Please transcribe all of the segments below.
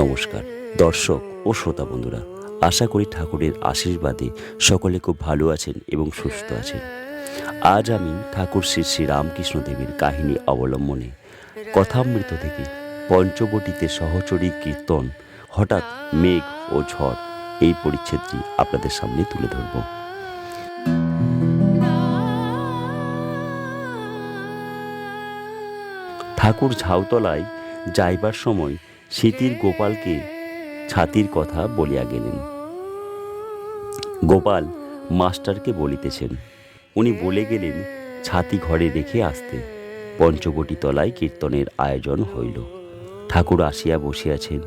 নমস্কার, দর্শক ও শ্রোতা বন্ধুরা, আশা করি ঠাকুরের আশীর্বাদে সকলে খুব ভালো আছেন এবং সুস্থ আছেন। আজ আমি ঠাকুর শ্রী শ্রী রামকৃষ্ণ দেবীর কাহিনী অবলম্বনে কথামৃত থেকে পঞ্চবটিতে সহচরী কীর্তন, হঠাৎ মেঘ ও ঝড় এই পরিচ্ছেদটি আপনাদের সামনে তুলে ধরব। ঠাকুর ঝাউতলায় যাইবার সময় স্মৃতির গোপালকে ছাতির কথা বলিয়া গেলেন। গোপাল মাস্টারকে বলিতেছেন, উনি বলে গেলেন, ছাতি ঘরে রেখে আসতে। পঞ্চবটি তলায় কীর্তনের আয়োজন হইল। ঠাকুর আসিয়া বসিয়াছেন।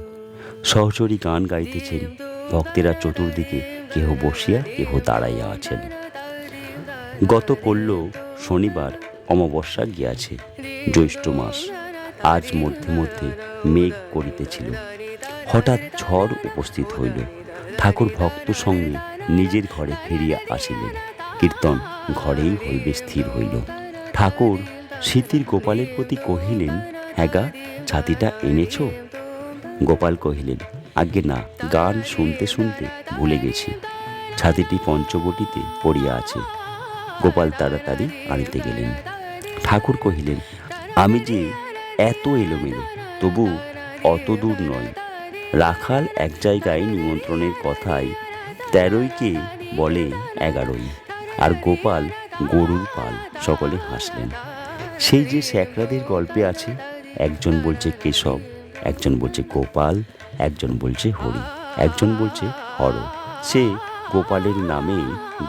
সহচরী গান গাইতেছেন। ভক্তেরা চতুর্দিকে কেহ বসিয়া, কেহ দাঁড়াইয়া আছেন। গত করল শনিবার অমাবস্যা গিয়াছে, জ্যৈষ্ঠ মাস। আজ মধ্যে মধ্যে মেঘ করিতেছিল। হঠাৎ ঝড় উপস্থিত হইল। ঠাকুর ভক্ত সঙ্গে নিজের ঘরে ফিরিয়া আসিলেন। কীর্তন ঘরেই হইবে স্থির হইল। ঠাকুর স্মৃতির গোপালের প্রতি কহিলেন হ্যাগা ছাতিটা এনেছ? গোপাল কহিলেন আগে না, গান শুনতে শুনতে ভুলে গেছি। ছাতিটি পঞ্চবটিতে পড়িয়া আছে। গোপাল তাড়াতাড়ি আনিতে গেলেন। ঠাকুর কহিলেন, আমি যে এত এলোমেলো, তবু অত দূর নয়। রাখাল এক জায়গায় নিমন্ত্রণের কথায় তেরোইকে বলে এগারোই, আর গোপাল গরুর পাল সকলে হাসলেন। সেই যে স্যাকরাদের গল্পে আছে, একজন বলছে কেশব, একজন বলছে গোপাল, একজন বলছে হরি, একজন বলছে হর। সে গোপালের নামে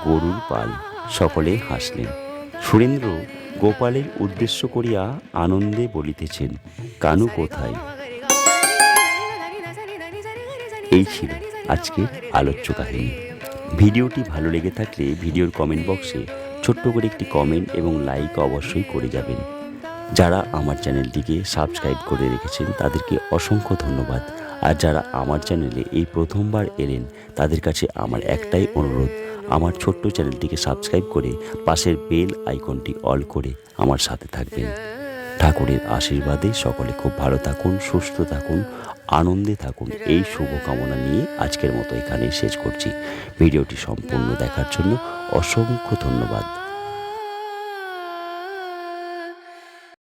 গরুর পাল, সকলে হাসলেন। সুরেন্দ্র গোপালের উদ্দেশ্য করিয়া আনন্দে বলিতেছেন, কানু কোথায়? এই ছিল আজকের আলোচ্য কাহিনী। ভিডিওটি ভালো লেগে থাকলে ভিডিওর কমেন্ট বক্সে ছোট্ট করে একটি কমেন্ট এবং লাইক অবশ্যই করে যাবেন। যারা আমার চ্যানেলটিকে সাবস্ক্রাইব করে রেখেছেন, তাদেরকে অসংখ্য ধন্যবাদ। আর যারা আমার চ্যানেলে এই প্রথমবার এলেন, তাদের কাছে আমার একটাই অনুরোধ আমার ছোট্ট চ্যানেলটিকে সাবস্ক্রাইব করে পাশের বেল আইকনটি অল করে আমার সাথে থাকবেন। ঠাকুরের আশীর্বাদে সকলে খুব ভালো থাকুন, সুস্থ থাকুন, আনন্দে থাকুন। এই শুভকামনা নিয়ে আজকের মতো এখানেই শেষ করছি। ভিডিওটি সম্পূর্ণ দেখার জন্য অসংখ্য ধন্যবাদ।